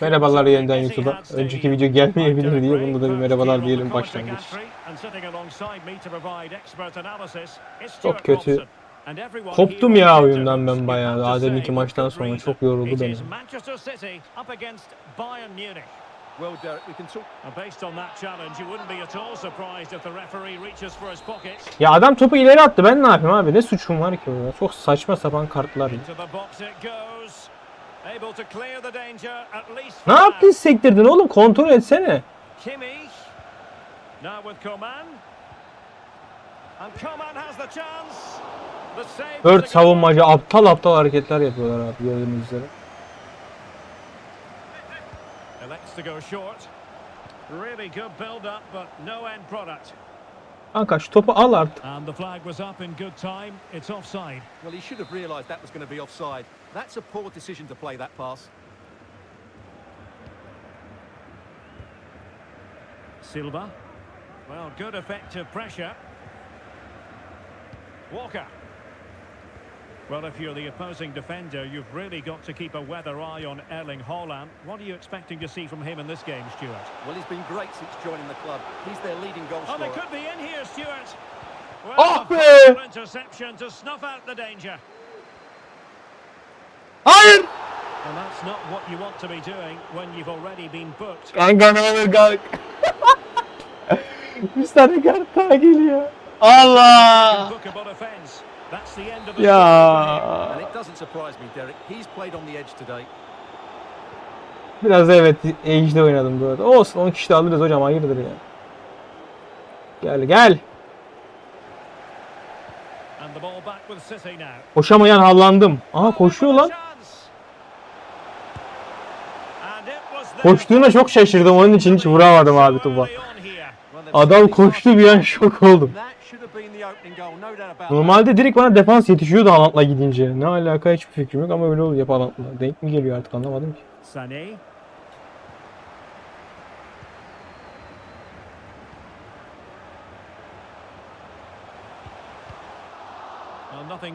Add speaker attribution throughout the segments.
Speaker 1: Merhabalar yeniden YouTube'a. Önceki video gelmeyebilir diye bunda da bir merhabalar diyelim başlangıç. Çok kötü. Koptum ya oyundan ben bayağı. Daha deminki maçtan sonra çok yoruldu beni.
Speaker 2: Well, Derek, we can talk.
Speaker 3: Based on that challenge, you wouldn't be at all surprised if the referee reaches for his pocket.
Speaker 1: Ya adam topu ileri attı. Ben ne yapayım abi? Ne suçum var ki orada? Çok saçma sapan kartlar.
Speaker 3: Into the box it goes.
Speaker 1: Ne yaptın
Speaker 3: now.
Speaker 1: sektirdin oğlum? Kontrol etsene. Dört savunmacı aptal aptal hareketler yapıyorlar abi gördüğünüz üzere. Kanka şu topu al artık.
Speaker 3: And the flag was up in good time. It's offside.
Speaker 2: Well, he should have realised that was going to be offside. That's a poor decision to play that pass.
Speaker 3: Silva. Well, good effective pressure. Walker. Well, if you're the opposing defender, you've really got to keep a weather eye on Erling Haaland. What are you expecting to see from him in this game, Stuart?
Speaker 2: Well, he's been great since joining the club. He's their leading goal
Speaker 3: Oh, they could be in here, Stuart. Well, a interception to snuff out the danger. Booked.
Speaker 1: Kanka ne olur kalk. Bir tane kart daha geliyor. Allah! Ya
Speaker 2: And it doesn't surprise me, Derek. He's played on the edge today.
Speaker 1: biraz evet Age'de oynadım bu arada. Olsun 10 kişi de alırız hocam hayırdır ya. Gel gel.
Speaker 3: And the ball back with City now.
Speaker 1: Koşamayan havlandım. Aha koşuyor lan. Koştuğuna çok şaşırdım onun için hiç vuramadım abi topa. Adam koştu bir an şok oldum. Normalde direkt bana defans yetişiyordu Haaland'la gidince. Ne alaka hiçbir fikrim yok ama öyle oluyor hep Haaland'la. Denk mi geliyor artık anlamadım ki.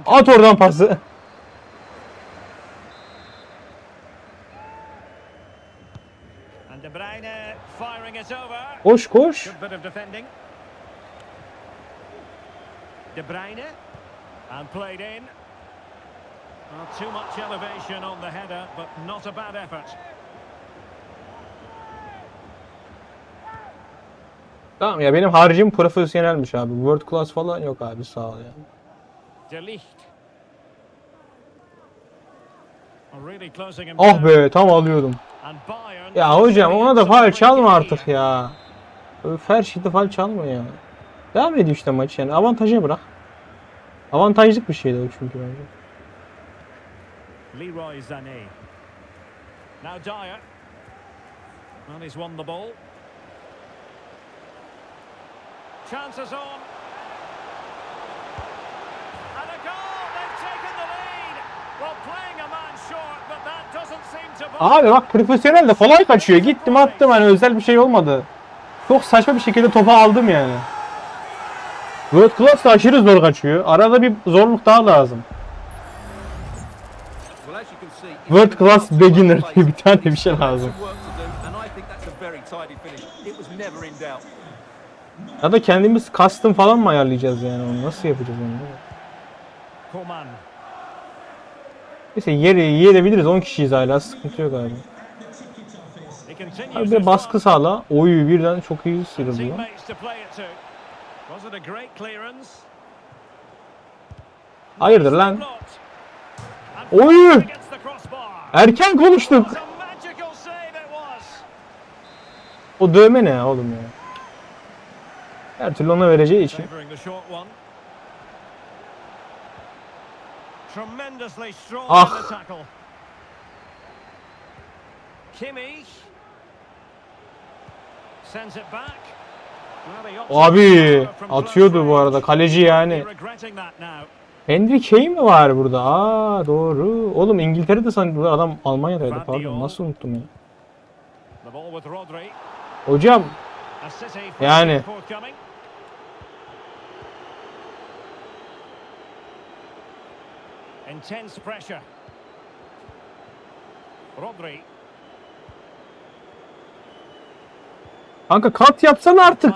Speaker 1: At oradan pası.
Speaker 3: And De Bruyne firing it over.
Speaker 1: Koş koş.
Speaker 3: De Bruyne. And played in. Well, too much elevation on the header, but not a bad effort.
Speaker 1: Tamam ya benim harcım profesyonelmiş abi. World class falan yok abi sağ ol ya.
Speaker 3: Him
Speaker 1: Ah
Speaker 3: down.
Speaker 1: be tam alıyordum. Ya hocam ona da
Speaker 3: Celebrating
Speaker 1: çalma artık ya. Öf her şeyde faul çalma ya. Devam ediyor işte maç yani avantaja bırak. Avantajlık bir şeydi o çünkü bence.
Speaker 3: Leroy Sané. Now Dyer. And he's won the ball. Chances on. And a goal! They've taken the lead. Well, playing a man short, but that doesn't seem to.
Speaker 1: Abi bak profesyonel de kolay kaçıyor. Gittim attım hani özel bir şey olmadı. Çok saçma bir şekilde topu aldım yani. World Class da aşırı zor kaçıyor. Arada bir zorluk daha lazım. World Class Beginner diye bir tane bir şey lazım. Ya da kendimiz custom falan mı ayarlayacağız yani onu? Nasıl yapacağız onu? Neyse yeri yiyebiliriz. 10 kişiyiz hala. Sıkıntı yok abi. Abi bir baskı sağla. Oyu birden çok iyi
Speaker 3: clearance?
Speaker 1: Hayırdır lan? Oy! Erken konuştuk. O dövme ne oğlum ya? Her türlü ona vereceği için. Ah.
Speaker 3: Kimmich sends it back. Well, he opts
Speaker 1: Abi atıyordu bu arada. Kaleci yani. Henry Kane mi var burada? Aa doğru. Oğlum İngiltere'de sanki adam Almanya'daydı pardon. Nasıl unuttum ya? Hocam Yani.
Speaker 3: Intense pressure. Rodri.
Speaker 1: Kanka kat yapsana artık.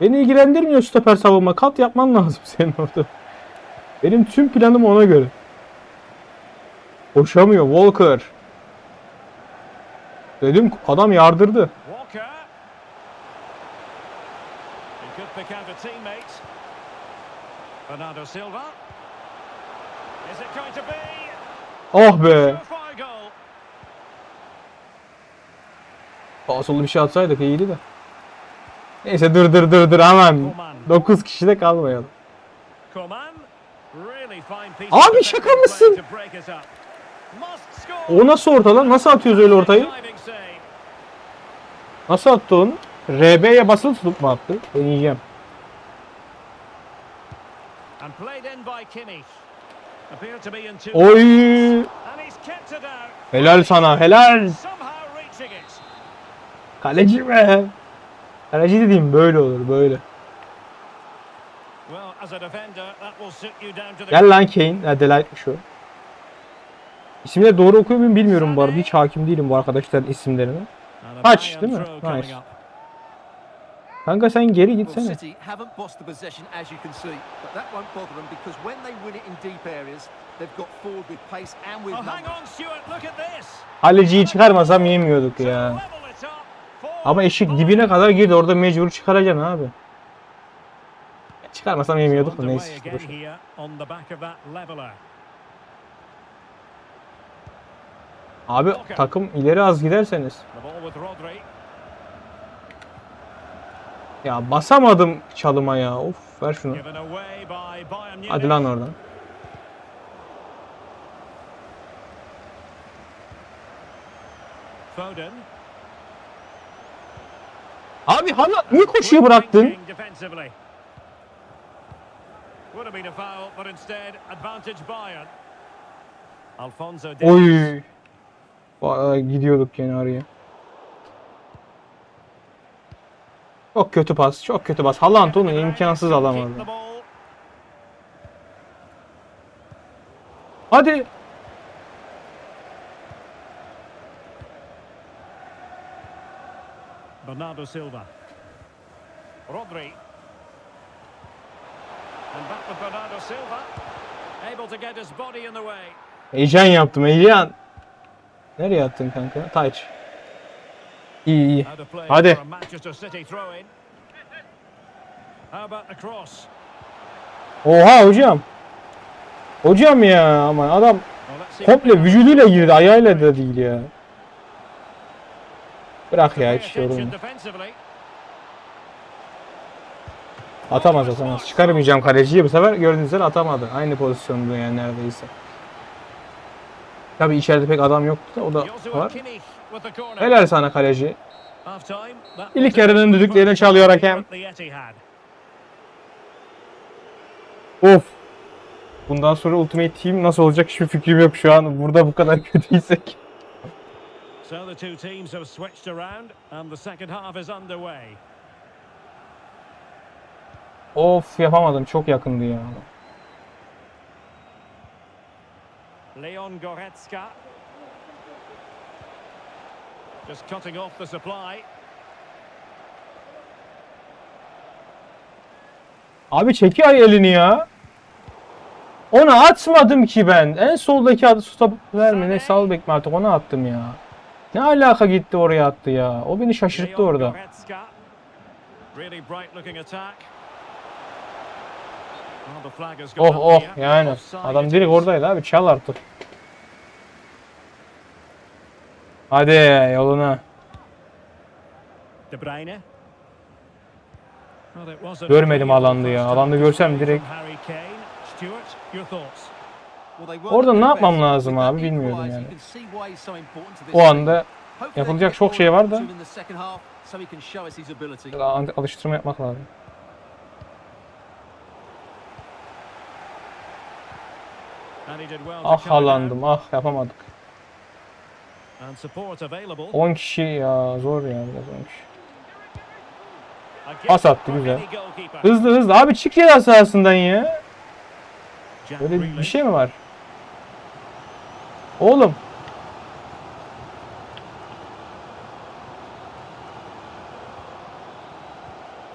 Speaker 1: Beni ilgilendirmiyor stoper savunma. Kat yapman lazım senin orada. Benim tüm planım ona göre. Koşamıyor Walker. Dedim adam yardırdı.
Speaker 3: Walker. He could pick out a teammate. Bernardo Silva. Is it going to be?
Speaker 1: Oh be.
Speaker 3: Surefire goal.
Speaker 1: Asıllı bir şey atsaydık iyiydi de. Neyse dur dur dur dur aman. 9 kişi de kalmayalım. Abi şaka mısın? O nasıl orta lan? Nasıl atıyoruz öyle ortayı? Nasıl attı onu? RB'ye basılı tutup mu attı? Ben yiyeceğim.
Speaker 3: And played in
Speaker 1: Kaleci be. Kaleci dediğim böyle olur böyle.
Speaker 3: Well, as a defender, that will suit you down to the
Speaker 1: Gel lan Kane. Ha Delight'mış o. İsimleri doğru okuyor muyum bilmiyorum bu arada. Hiç hakim değilim bu arkadaşların isimlerine.
Speaker 3: Bang
Speaker 1: değil mi? Nice. Kanka sen geri gitsene.
Speaker 2: With
Speaker 3: Oh,
Speaker 1: çıkarmasam yemiyorduk ya.
Speaker 3: level it up. Four
Speaker 1: Ama eşik dibine kadar girdi. Orada mecbur çıkaracaksın abi. Çıkarmasam yemiyorduk da neyse. Abi takım ileri az giderseniz. Ya basamadım çalıma ya. Of ver şunu. Hadi lan oradan.
Speaker 3: Foden.
Speaker 1: Abi hala niye koşuyor bıraktın? Oy. Vay, gidiyorduk yine araya. Çok kötü pas. Çok kötü pas. Haaland onu imkansız alamadı. Hadi.
Speaker 3: Bernardo Silva. Rodri. And back with Bernardo Silva. Able to get his body in the way.
Speaker 1: Heyecan yaptım heyecan. Nereye attın kanka? Taç. İyi iyi. Hadi. Oha hocam. Hocam ya ama adam komple vücuduyla girdi. Ayağıyla da değil ya. Bırak ya hiç
Speaker 3: defensively.
Speaker 1: Atamaz atamaz. Çıkarmayacağım kaleciyi bu sefer gördüğünüz üzere atamadı. Aynı pozisyonda yani neredeyse. Tabi içeride pek adam yoktu da o da var. Helal sana kaleci. İlk yarının düdüklerini çalıyor hakem. Of. Bundan sonra Ultimate Team nasıl olacak hiçbir fikrim yok şu an. Burada bu kadar kötüysek.
Speaker 3: So the two teams have switched around and the second half is underway.
Speaker 1: Of yapamadım. Çok yakındı ya.
Speaker 3: Leon Goretzka. Just cutting off the supply.
Speaker 1: Abi çekiyor elini ya. Ona atmadım ki ben. En soldaki adı stop verme ne sal bekme artık ona attım ya. Ne alaka gitti oraya attı ya. O beni şaşırttı orada. Oh oh
Speaker 3: here.
Speaker 1: yani. Adam direkt oradaydı abi çal artık. Hadi yoluna. Görmedim alanda ya. Alanda görsem direkt- Orada ne yapmam lazım abi bilmiyorum yani. O anda yapılacak çok şey var da. alıştırma yapmak lazım. Ah. Haaland'ım ah yapamadık.
Speaker 3: And support available.
Speaker 1: 10 kişi ya zor ya biraz 10 kişi. Pas attı, güzel. Hızlı hızlı abi çık ceza sahasından ya. Böyle bir şey mi var? Oğlum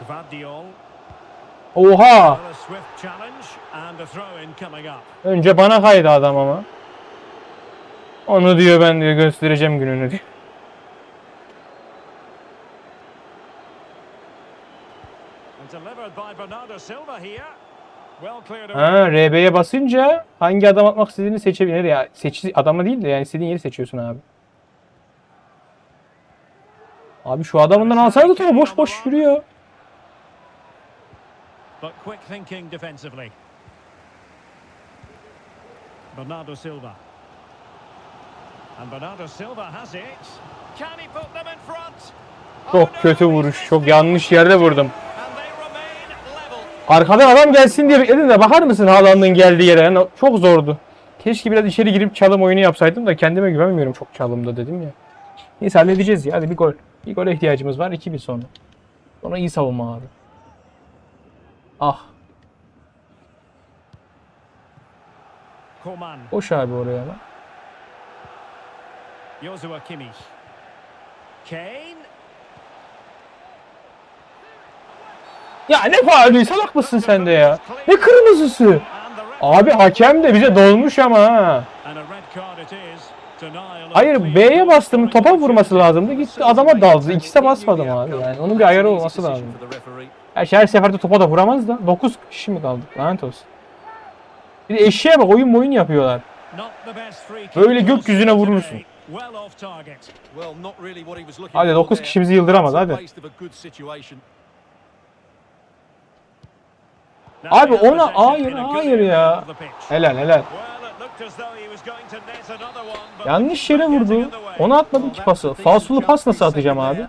Speaker 3: Gvardiol.
Speaker 1: Oha! Önce bana kaydı adam ama. Onu diyor ben diyor göstereceğim gününü diyor.
Speaker 3: Delivered by Bernardo Silva here.
Speaker 1: Ha, RB'ye basınca hangi adam atmak istediğini seçebilir ya. Seç adamı değil de yani istediğin yeri seçiyorsun abi. Abi şu adamından alsaydı topu boş boş yürüyor.
Speaker 3: But quick thinking defensively. Bernardo Silva. And Bernardo Silva has it. Can he put them in front?
Speaker 1: Çok kötü vuruş. Çok yanlış yerde vurdum.
Speaker 3: And they remain level.
Speaker 1: Arkadan adam gelsin diye bekledim de bakar mısın Haaland'ın geldiği yere? Yani çok zordu. Keşke biraz içeri girip çalım oyunu yapsaydım da kendime güvenmiyorum çok çalımda dedim ya. Neyse halledeceğiz ya. Hadi bir gol. Bir gole ihtiyacımız var. 2-1 sonra. Sonra iyi savunma abi. Ah. Koş abi oraya lan.
Speaker 3: Joshua Kimmich. Kane.
Speaker 1: Ya ne faulü salak mısın sen de ya? Ne kırmızısı? Abi hakem de bize dolmuş ama ha. Hayır B'ye bastım topa vurması lazımdı. Gitti adama daldı. İkisi de basmadım abi. Yani onun bir ayarı olması lazım. Her, her seferde topa da vuramaz da 9 kişi mi kaldık? Lanet olsun. Bir de eşeğe bak oyun oyun yapıyorlar. Böyle gökyüzüne vurursun. Hadi
Speaker 2: for
Speaker 1: 9
Speaker 2: there.
Speaker 1: kişi bizi yıldıramaz hadi.
Speaker 2: waste of a good situation.
Speaker 3: Now
Speaker 1: Abi ona hayır hayır ya. Helal helal. Yanlış yere vurdu. Ona atmadım ki pası. Falsolu pas nasıl atacağım abi?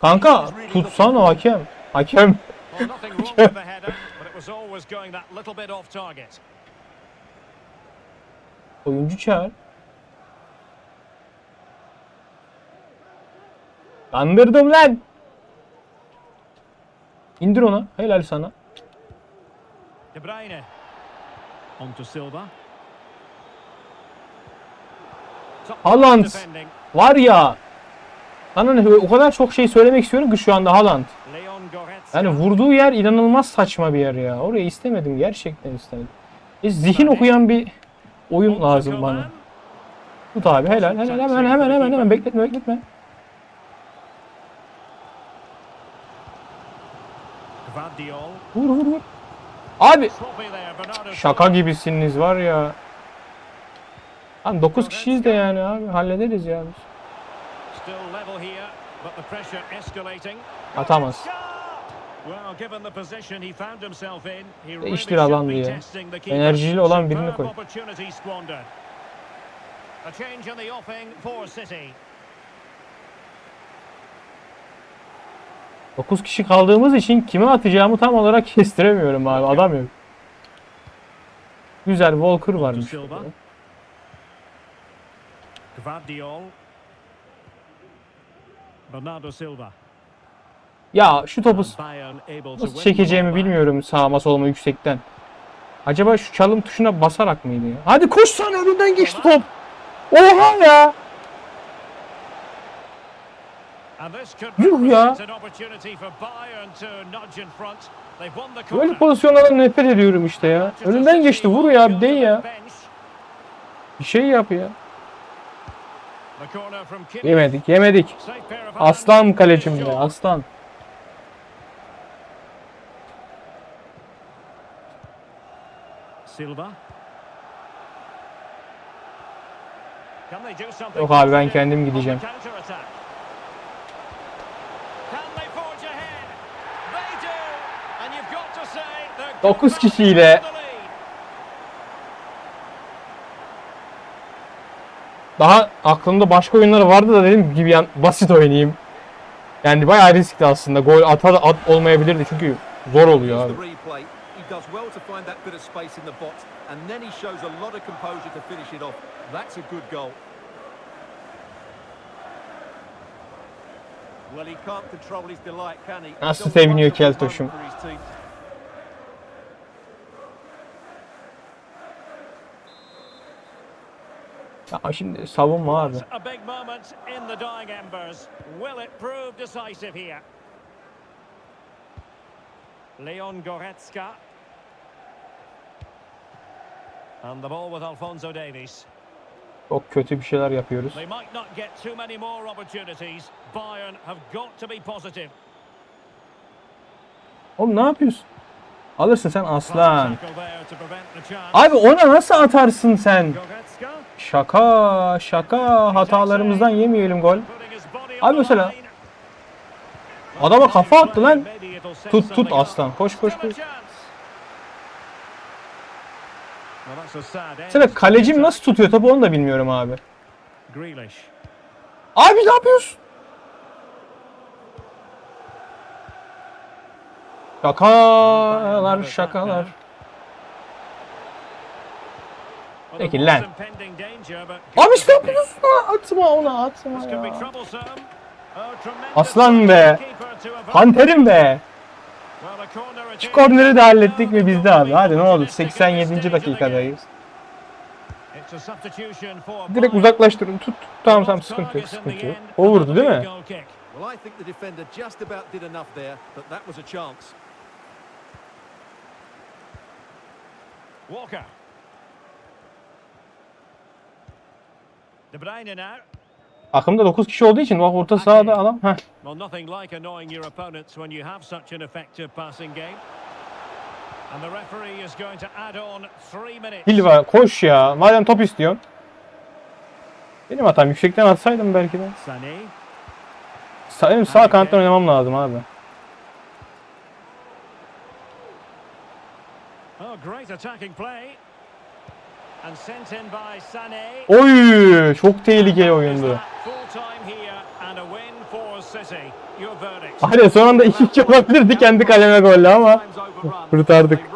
Speaker 1: Kanka tutsana
Speaker 2: for.
Speaker 1: hakem. Hakem. Oyuncu çağır. Kandırdım lan. İndir onu. Helal sana.
Speaker 3: De Bruyne. On to Silva.
Speaker 1: Haaland. Var ya. Sana ne- o kadar çok şey söylemek istiyorum ki şu anda Haaland. Yani vurduğu yer inanılmaz saçma bir yer ya. Orayı istemedim. Gerçekten istemedim. E, zihin okuyan bir oyun lazım bana. Tut abi helal helal hemen hemen hemen hemen bekletme bekletme.
Speaker 3: Gvardiol.
Speaker 1: Vur vur vur. Abi şaka gibisiniz var ya. Lan 9 kişiyiz de yani abi hallederiz ya biz. Atamaz. Değiştir alan diye. Enerjili olan birini koy.
Speaker 3: A change in the offing for City.
Speaker 1: 9 kişi kaldığımız için kime atacağımı tam olarak kestiremiyorum abi. Adam yok. Güzel Walker varmış.
Speaker 3: Gvardiol. Bernardo Silva.
Speaker 1: Ya şu topu nasıl çekeceğimi bilmiyorum sağma soluma yüksekten. Acaba şu çalım tuşuna basarak mıydı ya? Hadi koş sana önünden geçti top. Oha ya.
Speaker 3: And this could
Speaker 1: Yuh ya.
Speaker 3: represent an opportunity for Bayern to nudge in front. They've won the
Speaker 1: Böyle pozisyonlardan nefret ediyorum işte ya. Önünden geçti vur ya de ya. Bir şey yap ya. Yemedik yemedik. Aslan kalecim
Speaker 3: shot.
Speaker 1: aslan.
Speaker 3: Silva.
Speaker 1: Yok abi ben kendim gideceğim.
Speaker 3: 9
Speaker 1: kişiyle daha aklımda başka oyunları vardı da dedim gibi yani basit oynayayım. Yani bayağı riskli aslında. Gol atar at olmayabilirdi çünkü zor oluyor abi.
Speaker 2: does well to
Speaker 1: Nasıl seviniyor Keltoş'um. Ya şimdi savunma abi.
Speaker 3: A big moment in the dying embers. Will it prove decisive here? Leon Goretzka. And the ball with Alfonso Davies.
Speaker 1: Çok kötü bir şeyler yapıyoruz.
Speaker 3: They might not get too many more opportunities. Bayern have got to be positive.
Speaker 1: Oğlum ne yapıyorsun? Alırsın sen aslan. Abi ona nasıl atarsın sen? Şaka şaka hatalarımızdan yemeyelim gol. Abi mesela adama kafa attı lan. Tut tut aslan. Koş koş koş. Mesela kalecim nasıl tutuyor tabi onu da bilmiyorum abi. Abi ne yapıyorsun? Şakalar şakalar. Peki lan. Abi işte yapıyorsun atma onu atma ya. Aslan be. Panterim be. Şu korneri de hallettik mi bizde abi. Hadi ne olur 87. dakikadayız. Direkt uzaklaştırın. Tut. tut. Tamam tamam sıkıntı yok sıkıntı yok. O vurdu değil mi?
Speaker 2: Well, I think the defender just about did enough there, but that was a chance.
Speaker 3: Walker. De Bruyne now.
Speaker 1: Takımda 9 kişi olduğu için bak orta sahada adam. Heh.
Speaker 3: Well, nothing like annoying your opponents when you have such an effective passing game. And the referee is going to add on three minutes.
Speaker 1: Silva koş ya. Madem top istiyorsun. Benim hatam yüksekten atsaydım belki de. Sağ, benim sağ kanattan oynamam lazım abi.
Speaker 3: Oh, great attacking play. And sent in by Sané.
Speaker 1: Oy çok tehlikeli oyundu.
Speaker 3: that full time here and a win for City. Your verdict.
Speaker 1: Hadi son anda 2-2 olabilirdi kendi kaleme golle ama kurtardık.